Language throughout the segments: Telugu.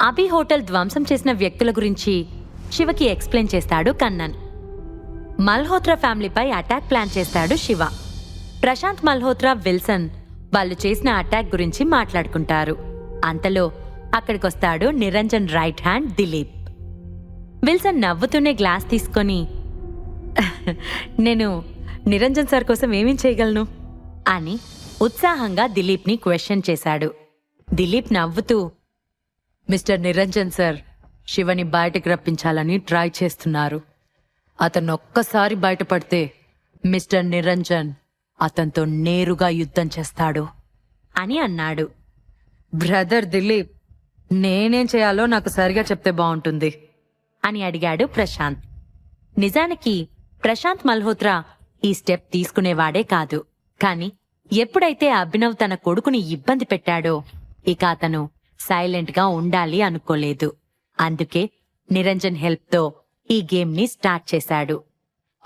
అభి హోటల్ ధ్వంసం చేసిన వ్యక్తుల గురించి శివకి ఎక్స్ప్లెయిన్ చేస్తాడు కన్నన్. మల్హోత్రా ఫ్యామిలీపై అటాక్ ప్లాన్ చేస్తాడు శివ. ప్రశాంత్ మల్హోత్రా విల్సన్ వాళ్ళు చేసిన అటాక్ గురించి మాట్లాడుకుంటారు. అంతలో అక్కడికొస్తాడు Niranjan right hand Dilip. Wilson నవ్వుతూనే గ్లాస్ తీసుకొని నేను నిరంజన్ సార్ కోసం ఏమేం చేయగలను? అని ఉత్సాహంగా దిలీప్ని క్వశ్చన్ చేశాడు. దిలీప్ నవ్వుతూ మిస్టర్ నిరంజన్ సార్ శివని బయటకు రప్పించాలని ట్రై చేస్తున్నారు. అతను ఒక్కసారి బయటపడితే మిస్టర్ నిరంజన్ అతనితో నేరుగా యుద్ధం చేస్తాడు. అని అన్నాడు. బ్రదర్ దిలీప్ నేనేం చేయాలో నాకు సరిగా చెప్తే బాగుంటుంది. అని అడిగాడు ప్రశాంత్. నిజానికి ప్రశాంత్ మల్హోత్రా ఈ స్టెప్ తీసుకునేవాడే కాదు. కాని ఎప్పుడైతే అభినవ్ తన కొడుకుని ఇబ్బంది పెట్టాడో ఇక అతను సైలెంట్గా ఉండాలి అనుకోలేదు. అందుకే నిరంజన్ హెల్ప్తో ఈ గేమ్ని స్టార్ట్ చేశాడు.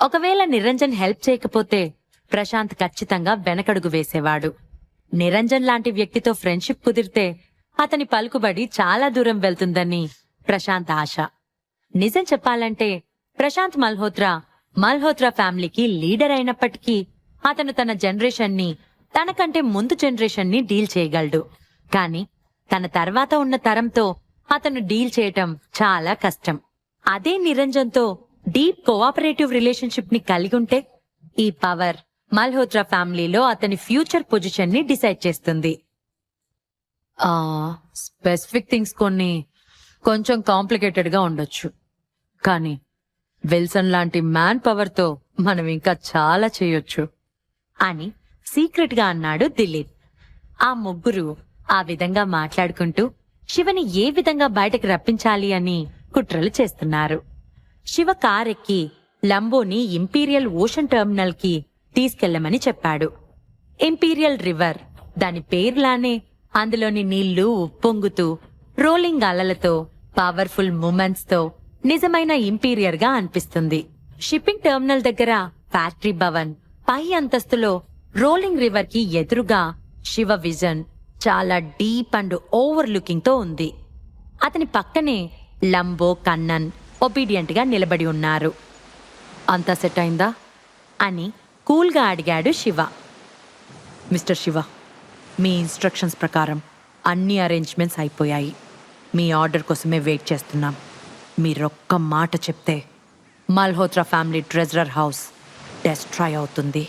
ఒకవేళ నిరంజన్ హెల్ప్ చేయకపోతే ప్రశాంత్ ఖచ్చితంగా వెనకడుగు వేసేవాడు. నిరంజన్ లాంటి వ్యక్తితో ఫ్రెండ్షిప్ కుదిరితే అతని పలుకుబడి చాలా దూరం వెళ్తుందని ప్రశాంత్ ఆశ. నిజం చెప్పాలంటే ప్రశాంత్ మల్హోత్రా మల్హోత్రా ఫ్యామిలీకి లీడర్ అయినప్పటికీ అతను తన జనరేషన్ని తనకంటే ముందు జనరేషన్ని డీల్ చేయగలడు. కానీ తన తర్వాత ఉన్న తరంతో అతను డీల్ చేయటం చాలా కష్టం. అదే నిరంజన్తో డీప్ కోఆపరేటివ్ రిలేషన్షిప్ని కలిగి ఉంటే ఈ పవర్ మల్హోత్రా ఫ్యామిలీలో అతని ఫ్యూచర్ పొజిషన్ని డిసైడ్ చేస్తుంది. స్పెసిఫిక్ థింగ్స్ కొన్ని కొంచెం కాంప్లికేటెడ్గా ఉండొచ్చు. కానీ విల్సన్ లాంటి మ్యాన్ పవర్తో మనం ఇంకా చాలా చేయొచ్చు. అని సీక్రెట్గా అన్నాడు దిలీప్. ఆ ముగ్గురు ఆ విధంగా మాట్లాడుకుంటూ శివని ఏ విధంగా బయటకు రప్పించాలి అని కుట్రలు చేస్తున్నారు. శివ కారెక్కి లంబోని ఇంపీరియల్ ఓషన్ టెర్మినల్కి తీసుకెళ్ళమని చెప్పాడు. ఇంపీరియల్ రివర్ దాని పేర్లానే అందులోని నీళ్ళు ఉప్పొంగుతూ రోలింగ్ అలలతో పవర్ఫుల్ మూమెంట్స్తో నిజమైన ఇంపీరియర్గా అనిపిస్తుంది. షిప్పింగ్ టెర్మినల్ దగ్గర ఫ్యాక్టరీ భవన్ పై అంతస్తులో రోలింగ్ రివర్కి ఎదురుగా శివ విజన్ చాలా డీప్ అండ్ ఓవర్ లుకింగ్తో ఉంది. అతని పక్కనే లంబో కన్నన్ ఒబీడియంట్గా నిలబడి ఉన్నారు. అంతా సెట్ అయిందా? అని కూల్గా అడిగాడు శివ. మిస్టర్ శివ మీ ఇన్స్ట్రక్షన్స్ ప్రకారం అన్ని అరేంజ్మెంట్స్ అయిపోయాయి. మీ ఆర్డర్ కోసమే వెయిట్ చేస్తున్నాం. మీరొక్క మాట చెప్తే Malhotra family treasurer house destroy అవుతుంది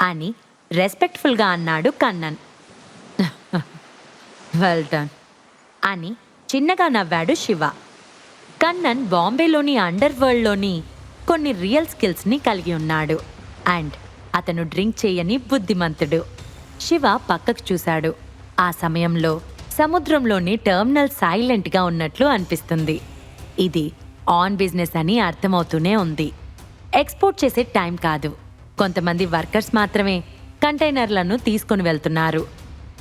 అని రెస్పెక్ట్ఫుల్గా అన్నాడు కన్నన్. వెల్ డన్ అని చిన్నగా నవ్వాడు శివ. కన్నన్ బాంబేలోని అండర్ వరల్డ్లోని కొన్ని రియల్ స్కిల్స్ని కలిగి ఉన్నాడు. అండ్ అతను డ్రింక్ చేయని బుద్ధిమంతుడు. శివ పక్కకు చూశాడు. ఆ సమయంలో సముద్రంలోని టెర్మినల్ సైలెంట్గా ఉన్నట్లు అనిపిస్తుంది. ఇది ఆన్ బిజినెస్ అని అర్థమవుతూనే ఉంది. ఎక్స్పోర్ట్ చేసే టైం కాదు. కొంతమంది వర్కర్స్ మాత్రమే కంటైనర్లను తీసుకుని వెళ్తున్నారు.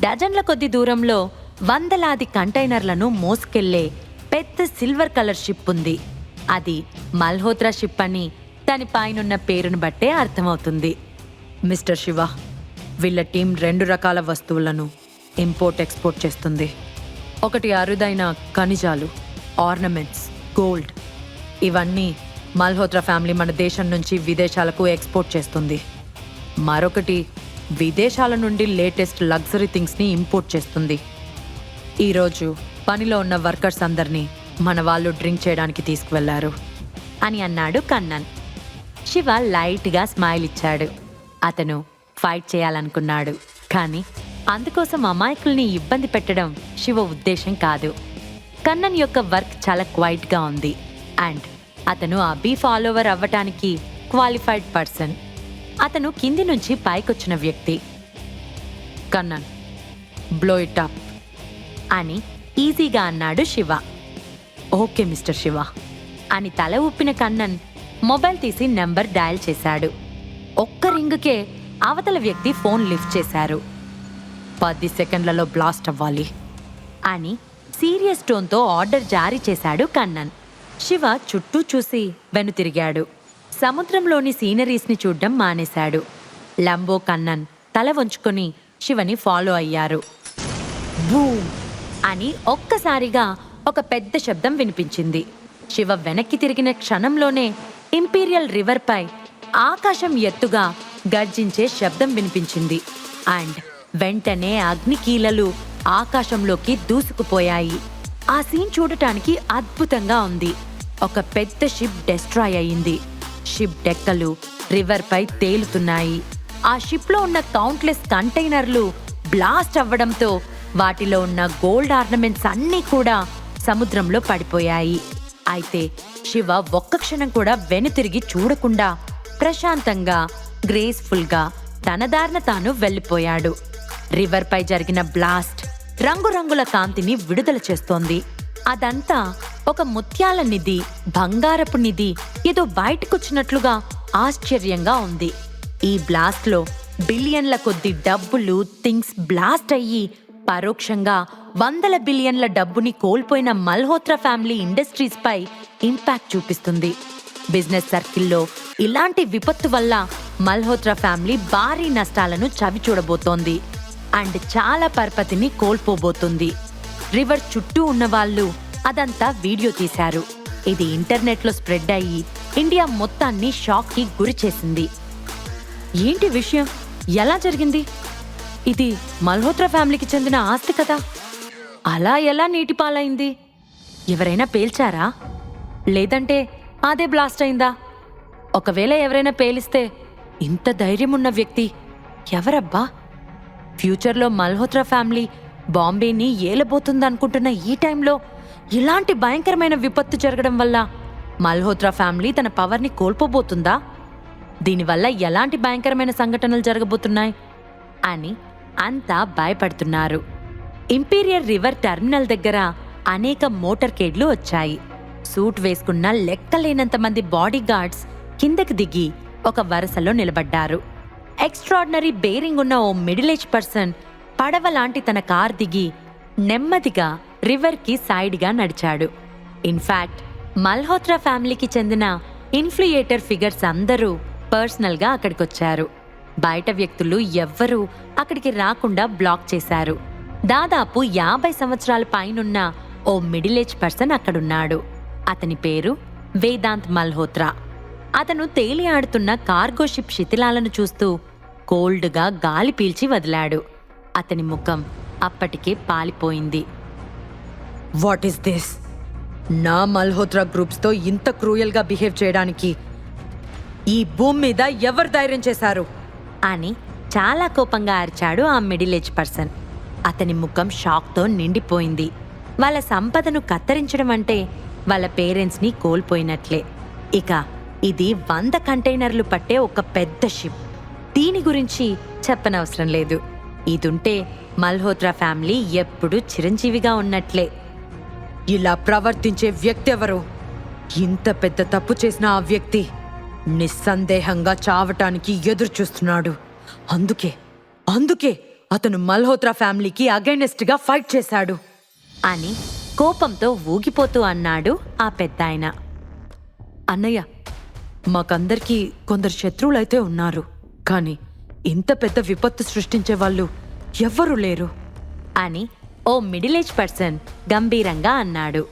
డజన్ల కొద్ది దూరంలో వందలాది కంటైనర్లను మోసుకెళ్ళే పెద్ద సిల్వర్ కలర్ షిప్ ఉంది. అది మల్హోత్రా షిప్ అని దాని పైనున్న పేరును బట్టే అర్థమవుతుంది. మిస్టర్ శివ వీళ్ళ టీం రెండు రకాల వస్తువులను ఇంపోర్ట్ ఎక్స్పోర్ట్ చేస్తుంది. ఒకటి అరుదైన ఖనిజాలు ఆర్నమెంట్స్ గోల్డ్. ఇవన్నీ మల్హోత్రా ఫ్యామిలీ మన దేశం నుంచి విదేశాలకు ఎక్స్పోర్ట్ చేస్తుంది. మరొకటి విదేశాల నుండి లేటెస్ట్ లగ్జరీ థింగ్స్ని ఇంపోర్ట్ చేస్తుంది. ఈరోజు పనిలో ఉన్న వర్కర్స్ అందరినీ మన వాళ్ళు డ్రింక్ చేయడానికి తీసుకువెళ్ళారు అని అన్నాడు కన్నన్. శివ లైట్గా స్మైల్ ఇచ్చాడు. అతను ఫైట్ చేయాలనుకున్నాడు. కానీ అందుకోసం అమాయకుల్ని ఇబ్బంది పెట్టడం శివ ఉద్దేశం కాదు. కన్నన్ యొక్క వర్క్ చాలా క్వైట్గా ఉంది. అండ్ అతను ఆ బీ ఫాలోవర్ అవ్వటానికి క్వాలిఫైడ్ పర్సన్. అతను కింది నుంచి పైకొచ్చిన వ్యక్తి. Kannan blow it up. అని ఈజీగా అన్నాడు శివ. Okay mister Shiva. అని తల ఊపిన కన్నన్ మొబైల్ తీసి నెంబర్ డయల్ చేశాడు. ఒక్క రింగుకే అవతల వ్యక్తి ఫోన్ లిఫ్ట్ చేశారు. పది సెకండ్లలో బ్లాస్ట్ అవ్వాలి అని సీరియస్ టోన్తో ఆర్డర్ జారీ చేశాడు కన్నన్. శివ చుట్టూ చూసి వెనుతిరిగాడు సముద్రంలోని సీనరీస్ని చూడ్డం మానేశాడు. లంబో కన్నన్ తల వంచుకొని శివని ఫాలో అయ్యారు. బూమ్! అని ఒక్కసారిగా ఒక పెద్ద శబ్దం వినిపించింది. శివ వెనక్కి తిరిగిన క్షణంలోనే ఇంపీరియల్ రివర్పై ఆకాశం ఎత్తుగా గర్జించే శబ్దం వినిపించింది. అండ్ వెంటనే అగ్నికీలలు ఆకాశంలోకి దూసుకుపోయాయి. ఆ సీన్ చూడటానికి అద్భుతంగా ఉంది. ఒక పెద్ద షిప్ డెస్ట్రాయ్ అయింది. షిప్ డెక్కలు రివర్పై తేలుతున్నాయి. ఆ షిప్లో ఉన్న కౌంట్లెస్ కంటైనర్లు బ్లాస్ట్ అవ్వడంతో వాటిలో ఉన్న గోల్డ్ ఆర్నమెంట్స్ అన్నీ కూడా సముద్రంలో పడిపోయాయి. అయితే శివ ఒక్క క్షణం కూడా వెనుతిరిగి చూడకుండా ప్రశాంతంగా గ్రేస్ఫుల్గా తన దారిన తాను వెళ్ళిపోయాడు. రివర్పై జరిగిన బ్లాస్ట్ రంగురంగుల కాంతిని విడుదల చేస్తోంది. అదంతా ఒక ముత్యాల నిధి బంగారపు నిధి ఏదో బయటకొచ్చినట్లుగా ఆశ్చర్యంగా ఉంది. ఈ బ్లాస్ట్లో బిలియన్ల కొద్ది డబ్బులు థింగ్స్ బ్లాస్ట్ అయ్యి పరోక్షంగా వందల బిలియన్ల డబ్బుని కోల్పోయిన మల్హోత్రా ఫ్యామిలీ ఇండస్ట్రీస్ పై ఇంపాక్ట్ చూపిస్తుంది. బిజినెస్ సర్కిల్లో ఇలాంటి విపత్తు వల్ల మల్హోత్రా ఫ్యామిలీ భారీ నష్టాలను చవి చూడబోతోంది అండ్ చాలా పరపతిని కోల్పోబోతుంది. రివర్ చుట్టూ ఉన్న వాళ్ళు అదంతా వీడియో తీశారు. ఇది ఇంటర్నెట్లో స్ప్రెడ్ అయ్యి ఇండియా మొత్తాన్ని షాక్కి గురి చేసింది. ఏంటి విషయం? ఎలా జరిగింది? ఇది మల్హోత్రా ఫ్యామిలీకి చెందిన ఆస్తి కదా. అలా ఎలా నీటి పాలైంది? ఎవరైనా పేల్చారా? లేదంటే అదే బ్లాస్ట్ అయిందా? ఒకవేళ ఎవరైనా పేలిస్తే ఇంత ధైర్యం ఉన్న వ్యక్తి ఎవరబ్బా? ఫ్యూచర్లో మల్హోత్రా ఫ్యామిలీ బాంబేని ఏలబోతుందనుకుంటున్న ఈ టైంలో ఇలాంటి భయంకరమైన విపత్తు జరగడం వల్ల మల్హోత్రా ఫ్యామిలీ తన పవర్ని కోల్పోబోతుందా? దీనివల్ల ఎలాంటి భయంకరమైన సంఘటనలు జరగబోతున్నాయి? అని అంతా భయపడుతున్నారు. ఇంపీరియర్ రివర్ టెర్మినల్ దగ్గర అనేక మోటార్ కేడ్లు వచ్చాయి. సూట్ వేసుకున్న లెక్కలేనంత మంది బాడీ గార్డ్స్ కిందకి దిగి ఒక వరుసలో నిలబడ్డారు. ఎక్స్ట్రాడినరీ బేరింగ్ ఉన్న ఓ మిడిల్ ఏజ్ పర్సన్ పడవ లాంటి తన కార్ దిగి నెమ్మదిగా రివర్కి సైడ్గా నడిచాడు. ఇన్ఫ్యాక్ట్ మల్హోత్రా ఫ్యామిలీకి చెందిన ఇన్ఫ్లుయేటర్ ఫిగర్స్ అందరూ పర్సనల్గా అక్కడికొచ్చారు. బయట వ్యక్తులు ఎవ్వరూ అక్కడికి రాకుండా బ్లాక్ చేశారు. దాదాపు యాభై సంవత్సరాల పైనున్న ఓ మిడిల్ ఏజ్ పర్సన్ అక్కడున్నాడు. అతని పేరు వేదాంత్ మల్హోత్రా. అతను తేలియాడుతున్న కార్గో షిప్ శిథిలాలను చూస్తూ కోల్డ్గా గాలి పీల్చి వదిలాడు. అతని ముఖం అప్పటికే పాలిపోయింది. What is this? నా మల్హోత్రా గ్రూప్స్తో ఇంత క్రూయల్గా బిహేవ్ చేయడానికి ఈ భూమి మీద ఎవరు ధైర్యం చేశారు? అని చాలా కోపంగా అరిచాడు ఆ మిడిల్ ఏజ్ పర్సన్. అతని ముఖం షాక్తో నిండిపోయింది. వాళ్ళ సంపదను కత్తిరించడం అంటే వాళ్ళ పేరెంట్స్ని కోల్పోయినట్లే. ఇక ఇది వంద కంటైనర్లు పట్టే ఒక పెద్ద షిప్. దీని గురించి చెప్పనవసరం లేదు. ఇదుంటే మల్హోత్రా ఫ్యామిలీ ఎప్పుడూ చిరంజీవిగా ఉన్నట్లే. ఇలా ప్రవర్తించే వ్యక్తి ఎవరు? ఇంత పెద్ద తప్పు చేసిన ఆ వ్యక్తి నిస్సందేహంగా చావటానికి ఎదురు చూస్తున్నాడు అందుకే అందుకే అతను మల్హోత్రా ఫ్యామిలీకి అగైనెస్ట్గా ఫైట్ చేశాడు. అని కోపంతో ఊగిపోతూ అన్నాడు ఆ పెద్దాయన. అన్నయ్య మాకందరికీ కొందరు శత్రువులైతే ఉన్నారు కానీ ఇంత పెద్ద విపత్తు సృష్టించే వాళ్ళు ఎవ్వరూ లేరు. అని ఓ మిడిల్ ఏజ్ పర్సన్ గంభీరంగా అన్నాడు.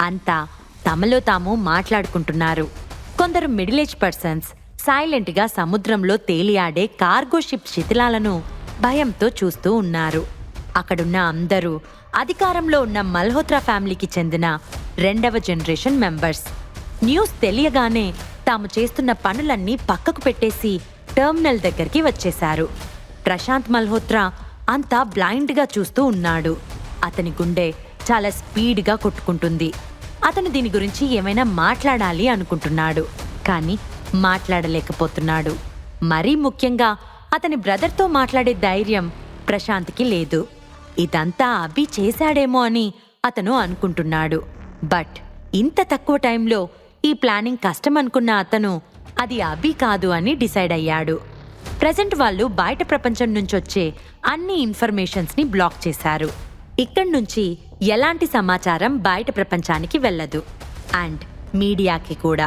అంతా తమలో తాము మాట్లాడుకుంటున్నారు. కొందరు మిడిల్ ఏజ్ పర్సన్స్ సైలెంట్గా సముద్రంలో తేలియాడే కార్గో షిప్ శిథిలాలను భయంతో చూస్తూ ఉన్నారు. అక్కడున్న అందరూ అధికారంలో ఉన్న మల్హోత్రా ఫ్యామిలీకి చెందిన రెండవ జనరేషన్ మెంబర్స్. న్యూస్ తెలియగానే తాము చేస్తున్న పనులన్నీ పక్కకు పెట్టేసి టెర్మినల్ దగ్గరికి వచ్చేశారు. ప్రశాంత్ మల్హోత్రా అంతా బ్లైండ్గా చూస్తూ ఉన్నాడు. అతని గుండె చాలా స్పీడ్గా కొట్టుకుంటుంది. అతను దీని గురించి ఏమైనా మాట్లాడాలి అనుకుంటున్నాడు. కానీ మాట్లాడలేకపోతున్నాడు. మరీ ముఖ్యంగా అతని బ్రదర్తో మాట్లాడే ధైర్యం ప్రశాంత్కి లేదు. ఇదంతా అభి చేశాడేమో అని అతను అనుకుంటున్నాడు. బట్ ఇంత తక్కువ టైంలో ఈ ప్లానింగ్ కష్టం అనుకున్న అతను అది అభి కాదు అని డిసైడ్ అయ్యాడు. ప్రజెంట్ వాళ్ళు బయట ప్రపంచం నుంచి వచ్చే అన్ని ఇన్ఫర్మేషన్స్ని బ్లాక్ చేశారు. ఇక్కడి నుంచి ఎలాంటి సమాచారం బయట ప్రపంచానికి వెళ్ళదు. అండ్ మీడియాకి కూడా.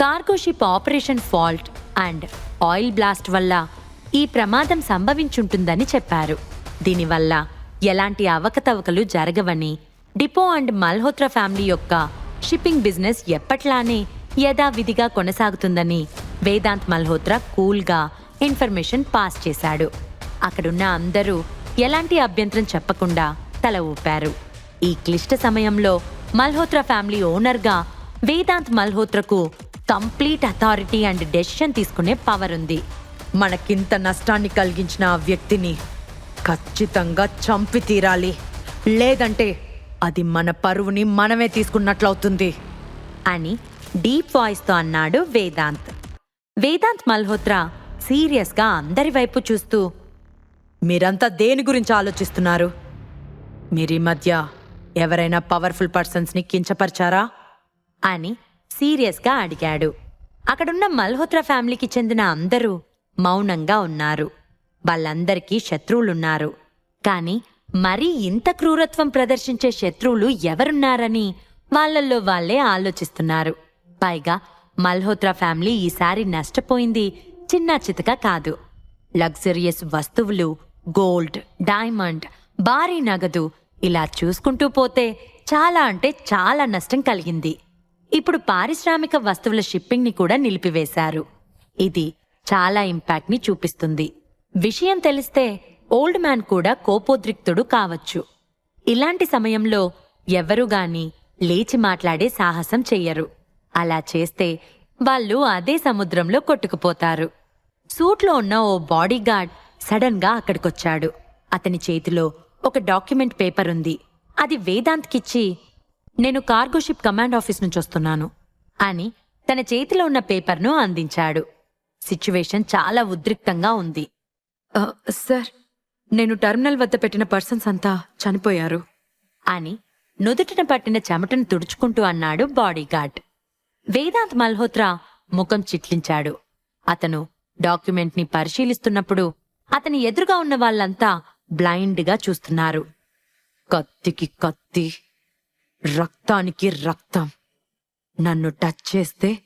Cargo ship operation fault and oil blast వల్ల ఈ ప్రమాదం సంభవించుంటుందని చెప్పారు. దీనివల్ల ఎలాంటి అవకతవకలు జరగవని డిపో అండ్ మల్హోత్రా ఫ్యామిలీ యొక్క షిప్పింగ్ బిజినెస్ ఎప్పట్లానే యథావిధిగా కొనసాగుతుందని వేదాంత్ మల్హోత్రా కూల్గా ఇన్ఫర్మేషన్ పాస్ చేశాడు. అక్కడున్న అందరూ ఎలాంటి అభ్యంతరం చెప్పకుండా తల ఊపారు. ఈ క్లిష్ట సమయంలో మల్హోత్రా ఫ్యామిలీ ఓనర్గా వేదాంత్ మల్హోత్రకు కంప్లీట్ అథారిటీ అండ్ డెసిషన్ తీసుకునే పవర్ ఉంది. మనకింత నష్టాన్ని కలిగించిన ఆ వ్యక్తిని ఖచ్చితంగా చంపి తీరాలి. లేదంటే అది మన పరువుని మనమే తీసుకున్నట్లవుతుంది. అని డీప్ వాయిస్తో అన్నాడు వేదాంత్. వేదాంత్ మల్హోత్రా సీరియస్గా అందరి వైపు చూస్తూ మీరంతా దేని గురించి ఆలోచిస్తున్నారు? మీరీ మధ్య ఎవరైనా పవర్ఫుల్ పర్సన్స్ని కించపరిచారా? అని సీరియస్గా అడిగాడు. అక్కడున్న మల్హోత్రా ఫ్యామిలీకి చెందిన అందరూ మౌనంగా ఉన్నారు. వాళ్ళందరికీ శత్రువులున్నారు. కానీ మరీ ఇంత క్రూరత్వం ప్రదర్శించే శత్రువులు ఎవరున్నారని వాళ్ళల్లో వాళ్ళే ఆలోచిస్తున్నారు. పైగా మల్హోత్రా ఫ్యామిలీ ఈసారి నష్టపోయింది చిన్న చితక కాదు. లగ్జరియస్ వస్తువులు గోల్డ్ డైమండ్ భారీ నగదు ఇలా చూసుకుంటూ పోతే చాలా అంటే చాలా నష్టం కలిగింది. ఇప్పుడు పారిశ్రామిక వస్తువుల షిప్పింగ్ని కూడా నిలిపివేశారు. ఇది చాలా ఇంపాక్ట్ని చూపిస్తుంది. విషయం తెలిస్తే ఓల్డ్ మ్యాన్ కూడా కోపోద్రిక్తుడు కావచ్చు. ఇలాంటి సమయంలో ఎవరు గాని లేచి మాట్లాడే సాహసం చెయ్యరు. అలా చేస్తే వాళ్ళు అదే సముద్రంలో కొట్టుకుపోతారు. సూట్లో ఉన్న ఓ బాడీగార్డ్ సడన్గా అక్కడికొచ్చాడు. అతని చేతిలో ఒక డాక్యుమెంట్ పేపర్ ఉంది. అది వేదాంత్కిచ్చి నేను కార్గో షిప్ కమాండ్ ఆఫీస్ నుంచి వస్తున్నాను అని తన చేతిలో ఉన్న పేపర్ను అందించాడు. సిచ్యువేషన్ చాలా ఉద్రిక్తంగా ఉంది. సార్ నేను టెర్మినల్ వద్ద పెట్టిన పర్సన్స్ అంతా చనిపోయారు అని నుదుటిన పట్టిన చెమటను తుడుచుకుంటూ అన్నాడు బాడీగార్డ్. వేదాంత్ మల్హోత్రా ముఖం చిట్లించాడు. అతను డాక్యుమెంట్ని పరిశీలిస్తున్నప్పుడు అతని ఎదురుగా ఉన్న వాళ్ళంతా బ్లైండ్గా చూస్తున్నారు. కత్తికి కత్తి రక్తానికి రక్తం. నన్ను టచ్ చేస్తే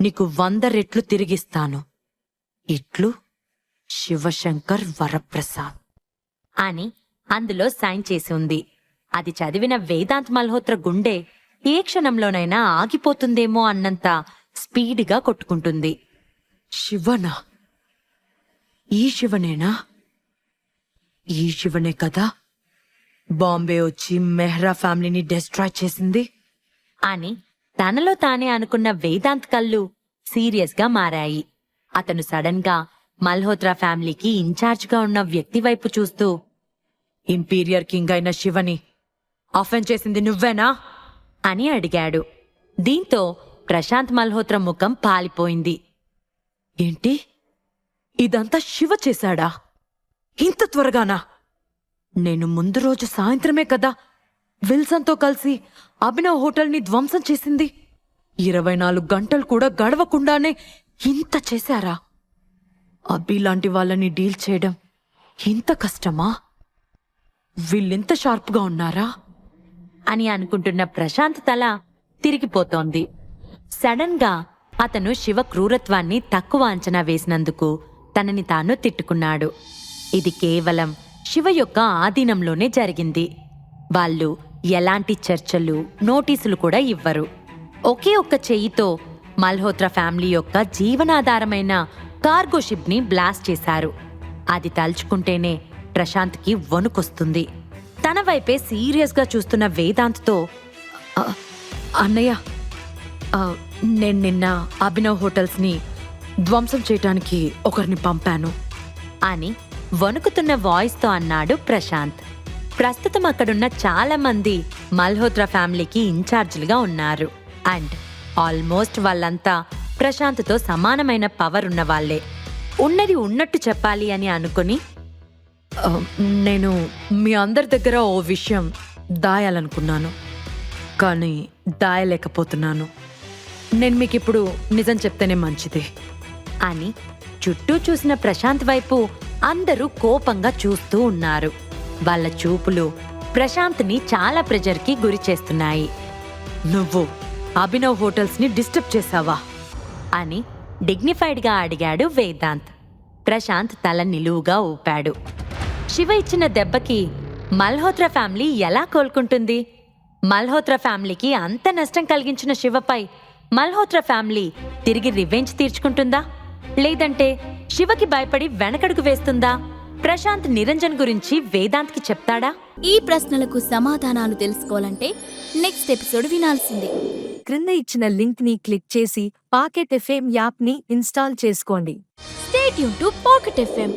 నీకు వంద రెట్లు తిరిగిస్తాను. ఇట్లు శివశంకర్ వరప్రసాద్ అని అందులో సైన్ చేసి ఉంది. అది చదివిన వేదాంత్ మల్హోత్ర గుండె ఏ క్షణంలోనైనా ఆగిపోతుందేమో అన్నంత స్పీడ్గా కొట్టుకుంటుంది. శివనా? ఈ శివనేనా? ఈ శివనే కదా? బాంబే వచ్చి మెహ్రా ఫ్యామిలీని డిస్ట్రాయ్ చేసింది. అని తనలో తానే అనుకున్న వేదాంత్ కళ్ళు సీరియస్గా మారాయి. అతను సడన్గా మల్హోత్రా ఫ్యామిలీకి ఇన్ఛార్జ్గా ఉన్న వ్యక్తి వైపు చూస్తూ ఇంపీరియర్ కింగ్ అయిన శివని అఫెన్ చేసింది నువ్వేనా? అని అడిగాడు. దీంతో ప్రశాంత్ మల్హోత్రా ముఖం పాలిపోయింది. ఏంటి? ఇదంతా శివ చేశాడా? ఇంత త్వరగానా? నేను ముందు రోజు సాయంత్రమే కదా విల్సన్తో కలిసి అభినవ్ హోటల్ని ధ్వంసం చేసింది. ఇరవై నాలుగు గంటలు కూడా గడవకుండానే ఇంత చేశారా? అబ్బి లాంటి వాళ్ళని డీల్ చేయడం ఇంత కష్టమా? వీళ్ళింత షార్ప్గా ఉన్నారా? అని అనుకుంటున్న ప్రశాంత్ తల తిరిగిపోతోంది. సడన్గా అతను శివ క్రూరత్వాన్ని తక్కువ అంచనా వేసినందుకు తనని తాను తిట్టుకున్నాడు. ఇది కేవలం శివ యొక్క ఆధీనంలోనే జరిగింది. వాళ్ళు ఎలాంటి చర్చలు నోటీసులు కూడా ఇవ్వరు. ఒకే ఒక్క చెయ్యితో మల్హోత్రా ఫ్యామిలీ యొక్క జీవనాధారమైన కార్గో షిప్ని బ్లాస్ట్ చేశారు. అది తలుచుకుంటేనే ప్రశాంత్కి వణుకొస్తుంది. తన వైపే సీరియస్గా చూస్తున్న వేదాంత్తో అన్నయ్య నేను నిన్న అభినవ్ హోటల్స్ని ధ్వంసం చేయటానికి ఒకరిని పంపాను. అని వణుకుతున్న వాయిస్తో అన్నాడు ప్రశాంత్. ప్రస్తుతం అక్కడున్న చాలా మంది మల్హోత్రా ఫ్యామిలీకి ఇన్ఛార్జీలుగా ఉన్నారు. అండ్ ఆల్మోస్ట్ వాళ్ళంతా ప్రశాంత్తో సమానమైన పవర్ ఉన్నవాళ్ళే ఉన్నది ఉన్నట్టు చెప్పాలి అని అనుకుని నేను మీ అందరి దగ్గర ఓ విషయం దాయాలనుకున్నాను. కానీ దాయలేకపోతున్నాను. నేను మీకు ఇప్పుడు నిజం చెప్తేనే మంచిది. అని చుట్టూ చూసిన ప్రశాంత్ వైపు అందరూ కోపంగా చూస్తూ ఉన్నారు. వాళ్ళ చూపులు ప్రశాంత్ని చాలా ప్రెజర్కి గురి చేస్తున్నాయి. నువ్వు అభినవ్ హోటల్స్ని డిస్టర్బ్ చేసావా అని డిగ్నిఫైడ్గా అడిగాడు వేదాంత్. ప్రశాంత్ తల నిలువుగా ఊపాడు. శివ ఇచ్చిన దెబ్బకి మల్హోత్రా ఫ్యామిలీ ఎలా కోలుకుంటుంది? మల్హోత్రా ఫ్యామిలీకి అంత నష్టం కలిగించిన శివపై మల్హోత్రా ఫ్యామిలీ తిరిగి రివెంజ్ తీర్చుకుంటుందా? లేదంటే శివకి భయపడి వెనకడుగు వేస్తుందా? ప్రశాంత్ నిరంజన్ గురించి వేదాంత్కి చెప్తాడా? ఈ ప్రశ్నలకు సమాధానాలు తెలుసుకోవాలంటే నెక్స్ట్ ఎపిసోడ్ వినాల్సిందే. క్రింద ఇచ్చిన లింక్ని క్లిక్ చేసి పాకెట్ ఎఫ్ఎం యాప్ని ఇన్స్టాల్ చేసుకోండి. స్టేట్ యూన్ టు పాకెట్ ఎఫ్ఎం